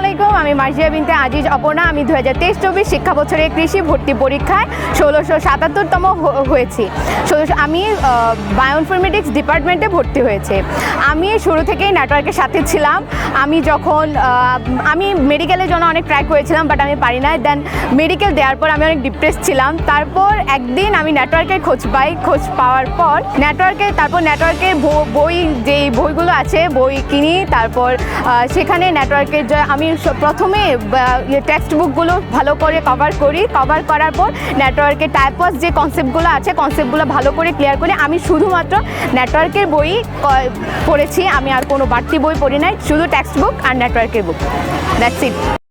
আলাইকুম, আমি মার্জিয়া বিনতে আজিজ অপর্ণা। আমি দু হাজার তেইশ চব্বিশ শিক্ষা বছরে কৃষি ভর্তি পরীক্ষায় ষোলোশো সাতাত্তরতম হয়েছি। ষোলোশো, আমি বায়োইনফরমেটিক্স ডিপার্টমেন্টে ভর্তি হয়েছে। আমি শুরু থেকেই নেটওয়ার্কের সাথে ছিলাম। আমি যখন আমি মেডিকেলের জন্য অনেক ট্রাই করেছিলাম, বাট আমি পারি না দেন মেডিকেল দেওয়ার পর আমি অনেক ডিপ্রেস ছিলাম। তারপর একদিন আমি নেটওয়ার্কের খোঁজ পাই, খোঁজ পাওয়ার পর নেটওয়ার্কে, তারপর নেটওয়ার্কের বই, যেই বইগুলো আছে, বই কিনি, তারপর সেখানে নেটওয়ার্কের যে আমি প্রথমে টেক্সট বুকগুলো ভালো করে কভার করি। কভার করার পর নেটওয়ার্কের টাইপস যে কনসেপ্টগুলো আছে কনসেপ্টগুলো ভালো করে ক্লিয়ার করে আমি শুধুমাত্র নেটওয়ার্কের বই পড়েছি। আমি আর কোনো বাড়তি বই পড়ি নাই। শুধু টেক্সট বুক আর নেটওয়ার্কের বুক দ্যাটস ইট